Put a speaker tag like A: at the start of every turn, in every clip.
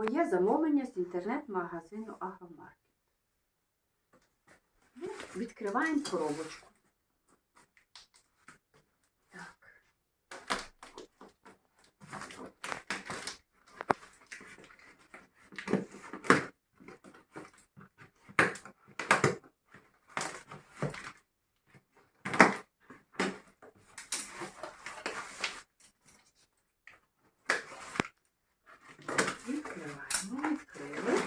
A: моє замовлення з інтернет-магазину Агромаркет. Ну, Відкриваємо коробочку. Так. Відкриваємо, відкрили.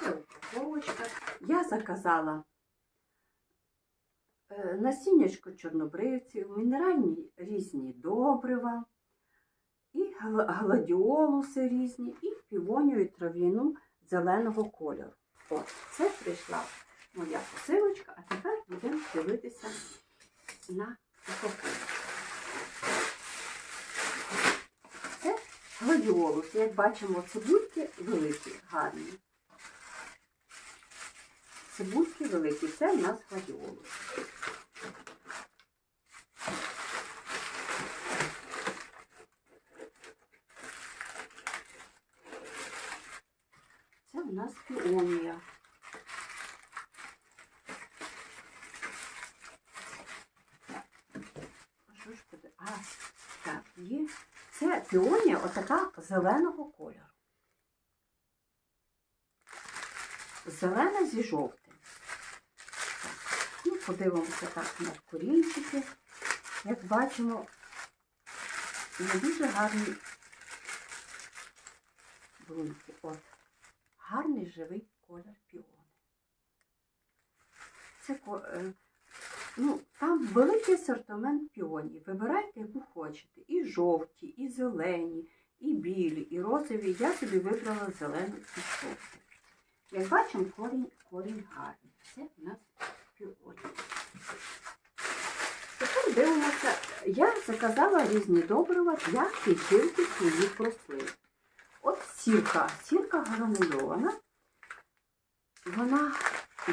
A: Це упаковочка. Я заказала е, насіннячко чорнобривців, мінеральні різні добрива, і гладіолуси різні, і півонію і трав'яну зеленого кольору. От, це прийшла моя посилочка, а тепер будемо дивитися на упаковку. Це гладіолус. Як бачимо, цибульки великі, гарні. Цибульки великі. Це в нас гладіолус. Це в нас піонія. А що ж буде? А, так, є. Це піонія отака зеленого кольору. Зелена зі жовтим. Ну, подивимося так на корінчики. Як бачимо, не дуже гарні бруньки. От. Гарний живий колір піони. Це е, ну, там великий асортимент піонів. Вибирайте, яку хочете. І жовті, і зелені, і білі, і розові. Я собі вибрала зелену і жовту. Як бачимо, корінь, корінь гарний. Це в нас піоні. Тепер дивимося. Я заказала різні добрива для підживки своїх рослин. От сірка, сірка гранульована. Вона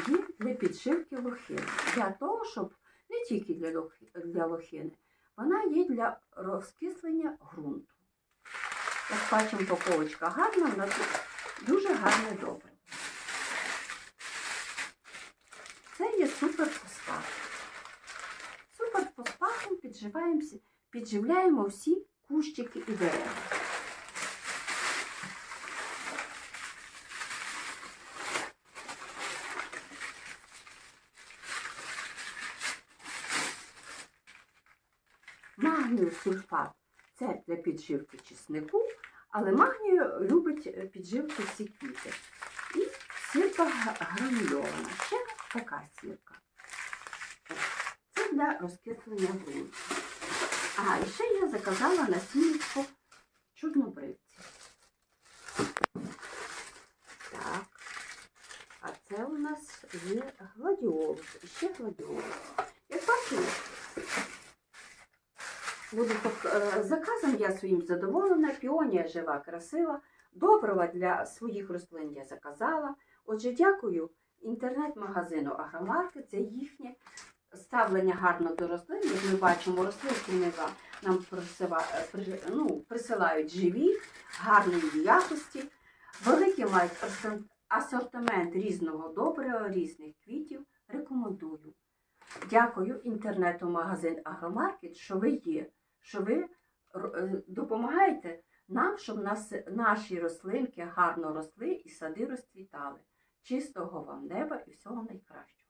A: є для підшивки лохини. Для того, щоб не тільки для, для лохини, вона є для розкислення ґрунту. Як бачимо, упаковочка гарна, вона тут дуже гарне добре. Це є суперфосфат. Суперфосфатом підживляємо всі кущики і дерева. Магнію сульфат це для підживки чеснику, але магнію любить е, підживки всі квіти. І сірка гранульована. Ще така сірка. Це для розкислення ґрунту. А, і ще я заказала на насіннячко чорнобривців. Так. А це у нас є гладіолус. Ще гладіолус. Як бачите, Буду е, заказом я своїм задоволена. Піонія жива, красива. Добрива для своїх рослин я заказала. Отже, дякую інтернет-магазину Агромаркет за їхнє ставлення гарно до рослин. Як ми бачимо, рослинки нам е, ну, присилають живі, гарної якості. Великий мають асортимент різного добрива, різних квітів. Рекомендую. Дякую інтернету-магазин Агромаркет, що ви є, що ви е, допомагаєте нам, щоб нас, наші рослинки гарно росли і сади розцвітали. Чистого вам неба і всього найкращого.